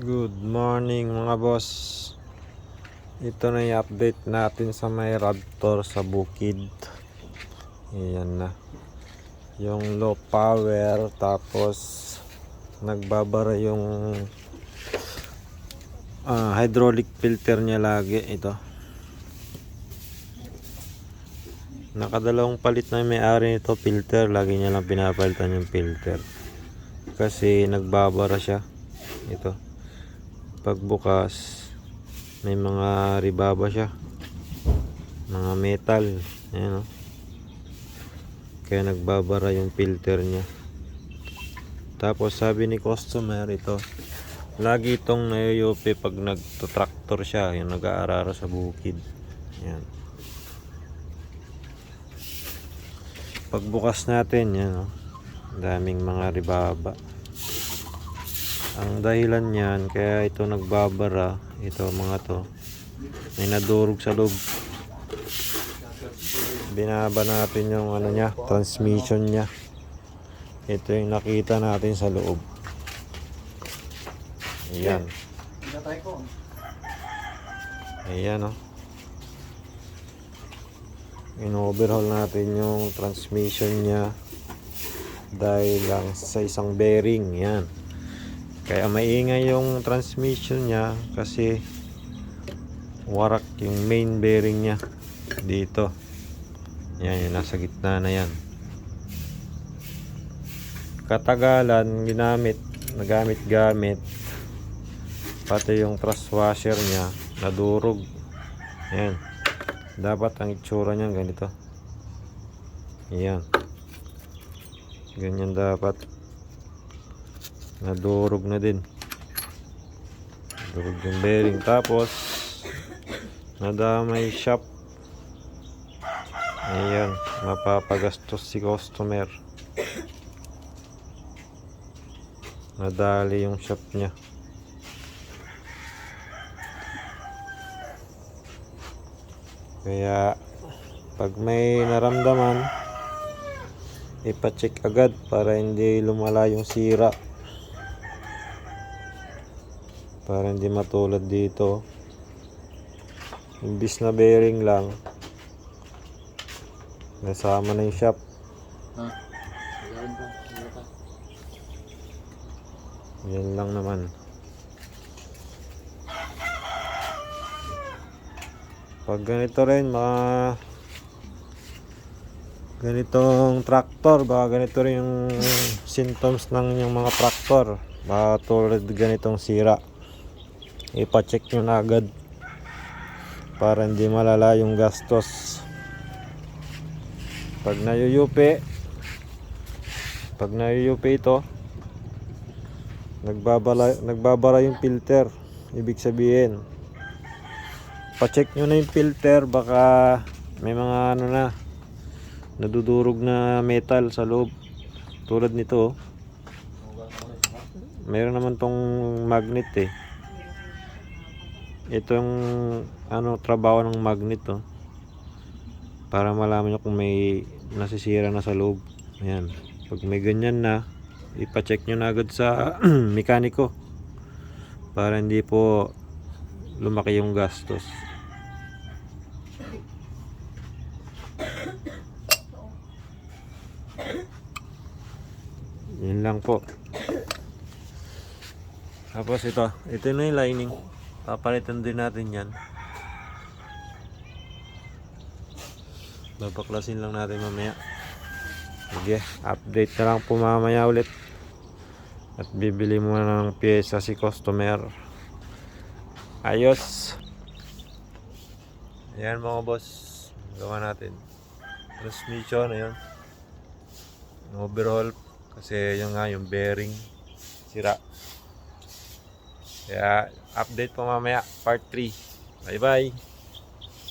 Good morning mga boss. Ito na yung update natin sa may Raptor sa bukid. Ayan na. Yung low power tapos Nagbabara yung ah, Hydraulic filter niya lagi. Ito. Nakadalawang palit na yung may-ari nito filter. Lagi niya lang pinapalitan yung filter. Kasi nagbabara siya. Ito pagbukas may mga ribaba siya. Mga metal. Ayan o kaya nagbabara yung filter niya. Tapos sabi ni customer ito lagi itong nayuyupi pag nagto-tractor siya yung nag-aararo sa bukid. Yan pagbukas natin yan o daming mga ribaba ang dahilan niyan kaya ito nagbabara ito mga to may nadurog sa loob. Binaba natin yung ano niya transmission niya. Ito yung nakita natin sa loob. Ayan. Ayan oh. In-overhaul natin yung transmission niya dahil lang sa isang bearing yan kaya maingay yung transmission niya kasi warak yung main bearing niya dito. Yan, yung nasa gitna na yan. Katagalan, ginamit, nagamit-gamit. Pati yung thrust washer niya, nadurog. Yan. Dapat ang itsura niya ganito. Yan. Ganyan dapat nadurog na din. Durog yung bearing. Tapos nadamay shop. Ayan mapapagastos si customer. Nadali yung shop niya. Kaya pag may naramdaman ipacheck agad para hindi lumala yung sira para hindi matulad dito. Imbis na bearing lang nasama na yung shop. Ha? Yan lang naman. Pag ganito rin mga ganitong tractor baka ganito rin yung symptoms ng yung mga tractor. Baka tulad ganitong sira ipacheck nyo na agad para hindi malala yung gastos. Pag nayuyupi pag nayuyupi ito nagbabala, nagbabara yung filter. Ibig sabihin pacheck nyo na yung filter baka may mga ano na nadudurog na metal sa loob. Tulad nito oh. meron naman tong magnet eh ito yung ano trabaho ng magnet oh. para malaman nyo kung may nasisira na sa loob. Ayan. Pag may ganyan na ipacheck nyo na agad sa mekaniko para hindi po lumaki yung gastos. Yun lang po. Tapos ito ito na yung lining papalitan din natin yan. Babaklasin lang natin mamaya. Sige update na lang po mamaya ulit. At bibili muna ng pyesa si customer. Ayos. Ayan mga boss. Gawa natin. Transmission ayun. Overhaul. Kasi yung nga yung bearing. Sira kaya update po mamaya part 3 bye bye